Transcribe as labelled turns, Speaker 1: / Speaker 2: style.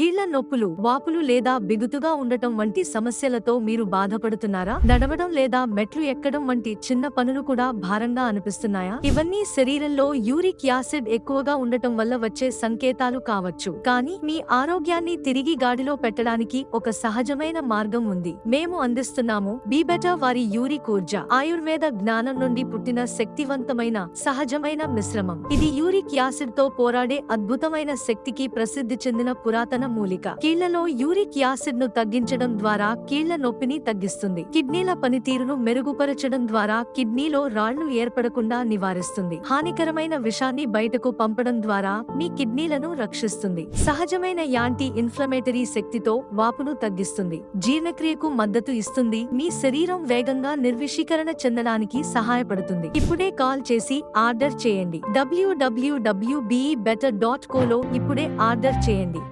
Speaker 1: కీళ్ళ నొప్పులు వాపులు లేదా బిగుతుగా ఉండటం వంటి సమస్యలతో మీరు బాధపడుతున్నారా? నడవడం లేదా మెట్లు ఎక్కడం వంటి చిన్న పనులు కూడా భారంగా అనిపిస్తున్నాయా? ఇవన్నీ శరీరంలో యూరిక్ యాసిడ్ ఎక్కువగా ఉండటం వల్ల వచ్చే సంకేతాలు కావచ్చు. కానీ మీ ఆరోగ్యాన్ని తిరిగి గాడిలో పెట్టడానికి ఒక సహజమైన మార్గం ఉంది. మేము అందిస్తున్నాము బీబెటా వారి యూరిక్ ఊర్జ. ఆయుర్వేద జ్ఞానం నుండి పుట్టిన శక్తివంతమైన సహజమైన మిశ్రమం. ఇది యూరిక్ యాసిడ్తో పోరాడే అద్భుతమైన శక్తికి ప్రసిద్ధి చెందిన పురాతన మూలిక. కీళ్ళలో యూరిక్ యాసిడ్ను తగ్గించడం ద్వారా కీళ్ళ నొప్పిని తగ్గిస్తుంది. కిడ్నీల పనితీరును మెరుగుపరచడం ద్వారా కిడ్నీలో రాళ్ళు ఏర్పడకుండా నివారిస్తుంది. హానికరమైన విషాన్ని బయటకు పంపడం ద్వారా మీ కిడ్నీలను రక్షిస్తుంది. సహజమైన యాంటీ ఇన్ఫ్లమేటరీ శక్తితో వాపును తగ్గిస్తుంది. జీర్ణక్రియకు మద్దతు ఇస్తుంది. మీ శరీరం వేగంగా నిర్విషీకరణ చెందడానికి సహాయపడుతుంది. ఇప్పుడే కాల్ చేసి ఆర్డర్ చేయండి. డబ్ల్యూడబ్ల్యూడబ్ల్యూబీఈ బెటర్ డాట్ కోలో ఇప్పుడే ఆర్డర్ చేయండి.